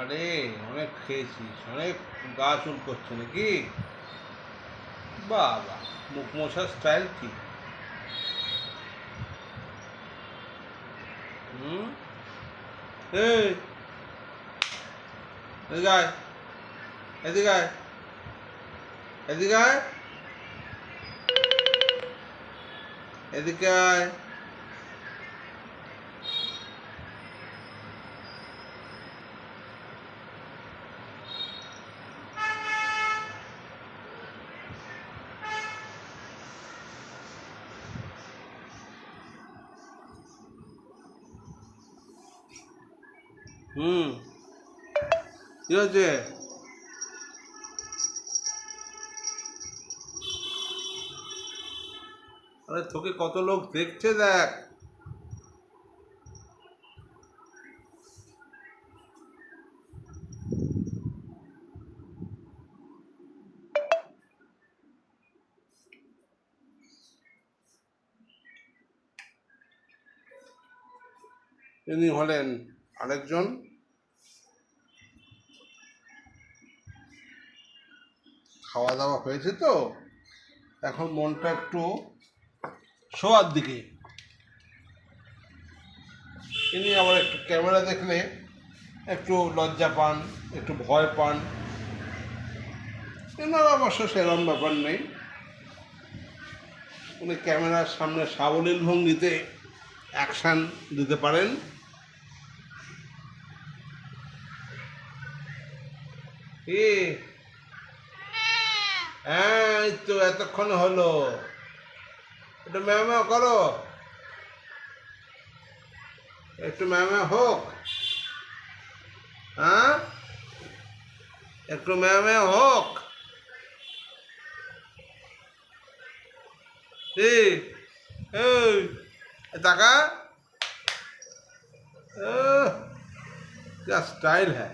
আরে অনেক খেয়েছিস অনেক গা চুল করছে নাকি বাবা মুখ মশার স্টাইল কি হুম এই এদিকে আয় এদিকে আয় এদিকে আয় এদিকে আয় হুম। কি হচ্ছে আরে তোকে কত লোক দেখছে দেখ। ইনি হলেন আরেকজন? খাওয়া দাওয়া হয়েছে তো? এখন মনটা একটু শোয়ার দিকে। ইনি আবার একটু ক্যামেরা দেখলে একটু লজ্জা পান, একটু ভয় পান। এনার অবশ্য সেরম ব্যাপার নেই। উনি ক্যামেরার সামনে সাবলীল ভঙ্গিতে অ্যাকশান দিতে পারেন। এ হ্যাঁ এই তো এতক্ষণ হলো একটু ম্যাও ম্যাও করো একটু ম্যাও ম্যাও হোক হ্যাঁ একটু ম্যাও ম্যাও হোক এই এই ताका क्या स्टाइल है